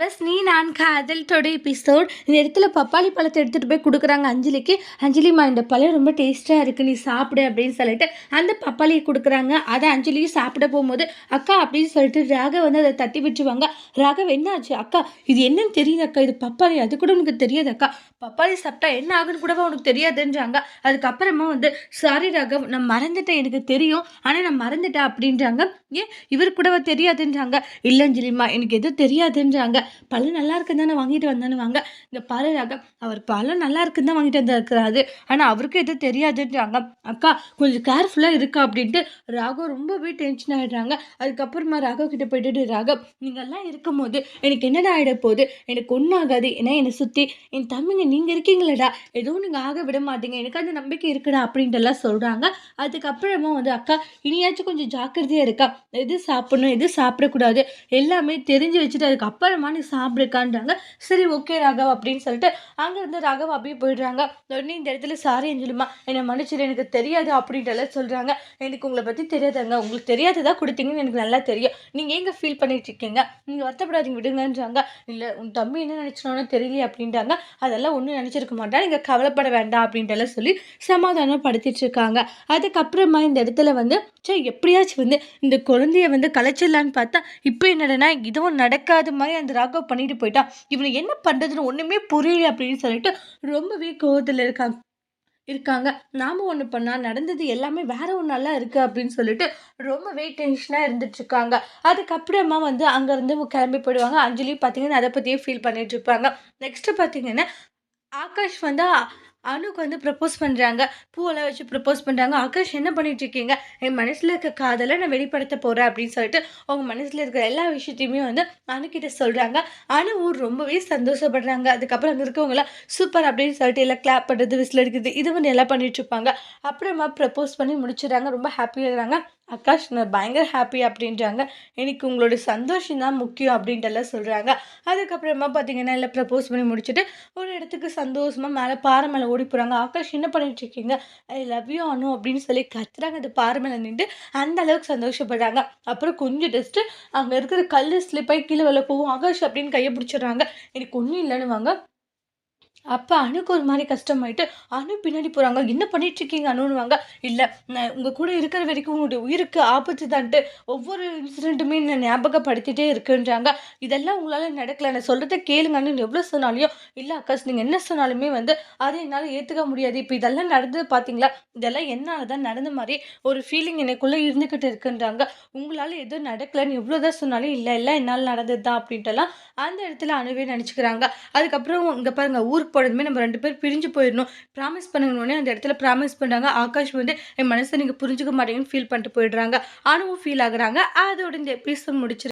Bus நீ நான் காதல் தொடை எபிசோட் இந்த இடத்துல பப்பாளி பழத்தை எடுத்துகிட்டு போய் கொடுக்குறாங்க அஞ்சலிக்கு. அஞ்சலிம்மா இந்த பழம் ரொம்ப டேஸ்ட்டாக இருக்குது நீ சாப்பிடு அப்படின்னு சொல்லிட்டு அந்த பப்பாளியை கொடுக்குறாங்க. அதை அஞ்சலியும் சாப்பிட போகும்போது அக்கா அப்படின்னு சொல்லிட்டு ராக வந்து அதை தட்டி விட்டுருவாங்க. ராகவ் என்ன ஆச்சு அக்கா இது என்னன்னு தெரியுது அக்கா. இது பப்பாளி. அது கூட உனக்கு தெரியாது அக்கா. பப்பாளி சாப்பிட்டா என்ன ஆகுன்னு கூடவா உனக்கு தெரியாதுன்றாங்க. அதுக்கப்புறமா வந்து சாரி ராகவ். நான் மறந்துட்டேன். எனக்கு தெரியும். ஆனால் நான் மறந்துட்டேன் அப்படின்றாங்க. ஏன்? இவர் கூடவா தெரியாதுன்றாங்க. இல்லை அஞ்சலிம்மா. எனக்கு எதுவும் தெரியாதுன்றாங்க. பழம் நல்லா இருக்குன்னு தானே வாங்கிட்டு வந்தானு வாங்க இந்த பாரு ராகவ் அவர் பழம் நல்லா இருக்குன்னு தான் வாங்கிட்டு வந்திருக்கிறாரு. ஆனால் அவருக்கு எதுவும் தெரியாதுன்றாங்க. அக்கா கொஞ்சம் கேர்ஃபுல்லாக இருக்கா அப்படின்ட்டு ராகவ் ரொம்பவே டென்ஷன் ஆகிடுறாங்க அதுக்கப்புறமா ராகவ் கிட்ட போயிட்டு ராகவ் நீங்கள்லாம் இருக்கும்போது எனக்கு என்னடா ஆகிட போகுது? எனக்கு ஒன்றும் ஆகாது. ஏன்னா என்னை சுற்றி என் தம்பிங்க நீங்கள் இருக்கீங்களடா. எதுவும் நீங்கள் ஆக விட மாட்டீங்க. எனக்கு அந்த நம்பிக்கை இருக்குடா அப்படின்ட்டு எல்லாம் சொல்கிறாங்க அதுக்கப்புறமா வந்து அக்கா இனியாச்சும் கொஞ்சம் ஜாக்கிரதையாக இருக்கா. எது சாப்பிடணும் எது சாப்பிடக்கூடாது? எல்லாமே தெரிஞ்சு வச்சுட்டு அதுக்கப்புறமா நீ சாப்பிடுக்கான்றாங்க. சரி ஓகே ராகவ் அப்படின்னு சொல்லிட்டு அங்கேருந்து ராகவ் அப்படியே போயிடுறாங்க. உடனே இந்த இடத்துல சாரி அஞ்சலிமா என்னை மன்னிச்சிடு எனக்கு தெரியாது அப்படின்ட்டு சொல்கிறாங்க எனக்கு உங்களை பற்றி தெரியாதுங்க. உங்களுக்கு தெரியாததாக கொடுத்தீங்கன்னு எனக்கு நல்லா தெரியும். நீங்கள் எங்கே ஃபீல் பண்ணிட்டு இருக்கீங்க நீங்கள் வருத்தப்படாதீங்க விடுங்கன்றாங்க. இல்லை உன் தம்பி என்ன நினச்சினோன்னு தெரியல அப்படின்றாங்க. அதெல்லாம் ஒன்றும் நினச்சிருக்க மாட்டா நீங்கள் கவலைப்பட வேண்டாம் அப்படின்ட்டு சொல்லி சமாதானப்படுத்திட்டு இருக்காங்க அதுக்கப்புறமா இந்த இடத்துல வந்து சே எப்படியாச்சும் வந்து இந்த குழந்தைய வந்து கலைச்சிடலான்னு பார்த்தா இப்போ என்னடனா இதுவும் நடக்காத மாதிரி அந்த ராகவ் பண்ணிட்டு போயிட்டான் இவனை என்ன பண்ணுறதுன்னு ஒன்றுமே புரியல அப்படின்னு சொல்லிட்டு ரொம்பவே கோவத்தில் இருக்காங்க. இருக்காங்க. நாம் ஒன்று பண்ணால் நடந்தது எல்லாமே வேற நல்லா இருக்குது அப்படின்னு சொல்லிட்டு ரொம்பவே டென்ஷனாக இருந்துட்டுருக்காங்க அதுக்கப்புறமா வந்து அங்கேருந்து கிளம்பி போயிடுவாங்க. அஞ்சலி பார்த்தீங்கன்னா அதை பற்றியே ஃபீல் பண்ணிட்டு இருப்பாங்க. நெக்ஸ்ட்டு பார்த்தீங்கன்னா ஆகாஷ் வந்து அனுக்கு வந்து ப்ரப்போஸ் பண்ணுறாங்க பூவெல்லாம் வச்சு ப்ரப்போஸ் பண்ணுறாங்க ஆகாஷ் என்ன பண்ணிட்டு இருக்கீங்க? என் மனசில் இருக்க காதலை நான் வெளிப்படுத்த போகிறேன் அப்படின்னு சொல்லிட்டு அவங்க மனசில் இருக்கிற எல்லா விஷயத்தையுமே வந்து அணுக்கிட்ட சொல்கிறாங்க அணுவும் ரொம்பவே சந்தோஷப்படுறாங்க. அதுக்கப்புறம் அங்கே இருக்கவங்களாம் சூப்பர் அப்படின்னு சொல்லிட்டு எல்லாம் கிளாப் பண்ணுறது விசில் அடிக்கிறது இது வந்து எல்லாம் பண்ணிட்டு இருப்பாங்க. அப்புறமா ப்ரப்போஸ் பண்ணி முடிச்சிடுறாங்க. ரொம்ப ஹாப்பியாக இருக்கிறாங்க ஆகாஷ் நான் பயங்கர ஹாப்பி அப்படின்றாங்க. எனக்கு உங்களோட சந்தோஷம் தான் முக்கியம் அப்படின்ட்டுலாம் சொல்கிறாங்க அதுக்கப்புறமா பார்த்தீங்கன்னா எல்லாம் ப்ரப்போஸ் பண்ணி முடிச்சுட்டு ஒரு இடத்துக்கு சந்தோஷமாக மேலே பாறை மேலே ஓடி போகிறாங்க ஆகாஷ் என்ன பண்ணிட்டு இருக்கீங்க? ஐ லவ் யூ அனு அப்படின்னு சொல்லி கத்துறாங்க. அந்த பாறை மேலே நின்று அந்த அளவுக்கு சந்தோஷப்படுறாங்க. அப்புறம் கொஞ்சம் டஸ்ட்டு அங்கே இருக்கிற கல் ஸ்லிப்பாகி கீழே வெளில போகும் ஆகாஷ் அப்படின்னு கையை பிடிச்சிடுறாங்க. எனக்கு ஒன்றும் இல்லைன்னு வாங்க அப்போ அணுக்கு ஒரு மாதிரி கஷ்டமாயிட்டு அணு பின்னாடி போகிறாங்க என்ன பண்ணிட்டு இருக்கீங்க அணுன்னுவாங்க. இல்லை உங்கள் கூட இருக்கிற வரைக்கும் உங்களுடைய உயிருக்கு ஆபத்து தான்ட்டு ஒவ்வொரு இன்சிடெண்ட்டுமே நான் ஞாபகப்படுத்திட்டே இருக்குன்றாங்க. இதெல்லாம் உங்களால் நடக்கலை. நான் சொல்கிறத கேளுங்கன்னு எவ்வளோ சொன்னாலையும் இல்லை அக்காஸ் நீங்கள் என்ன சொன்னாலுமே வந்து அதை என்னால் ஏற்றுக்க முடியாது. இப்போ இதெல்லாம் நடந்தது பார்த்தீங்களா இதெல்லாம் என்னால் தான் நடந்த மாதிரி ஒரு ஃபீலிங் எனக்குள்ளே இருந்துக்கிட்டு இருக்குன்றாங்க. உங்களால் எதுவும் நடக்கலைன்னு எவ்வளோ தான் சொன்னாலும் இல்லை இல்லை என்னால் நடந்தது தான் அப்படின்ட்டுலாம் அந்த இடத்துல அணுவே நினச்சிக்கிறாங்க. அதுக்கப்புறம் இங்கே பாருங்கள் ஊருக்கு போனதுமே நம்ம ரெண்டு பேர் பிரிஞ்சு போயிடணும். ப்ராமிஸ் பண்ணணுன்னே அந்த இடத்துல ப்ராமிஸ் பண்ணுறாங்க ஆகாஷ் வந்து என் மனசை நீங்கள் புரிஞ்சுக்க மாட்டீங்கன்னு ஃபீல் பண்ணிட்டு போயிடுறாங்க. அனுவும் ஃபீல் ஆகுறாங்க. அதோட இந்த எபிசோட் முடிச்சிரு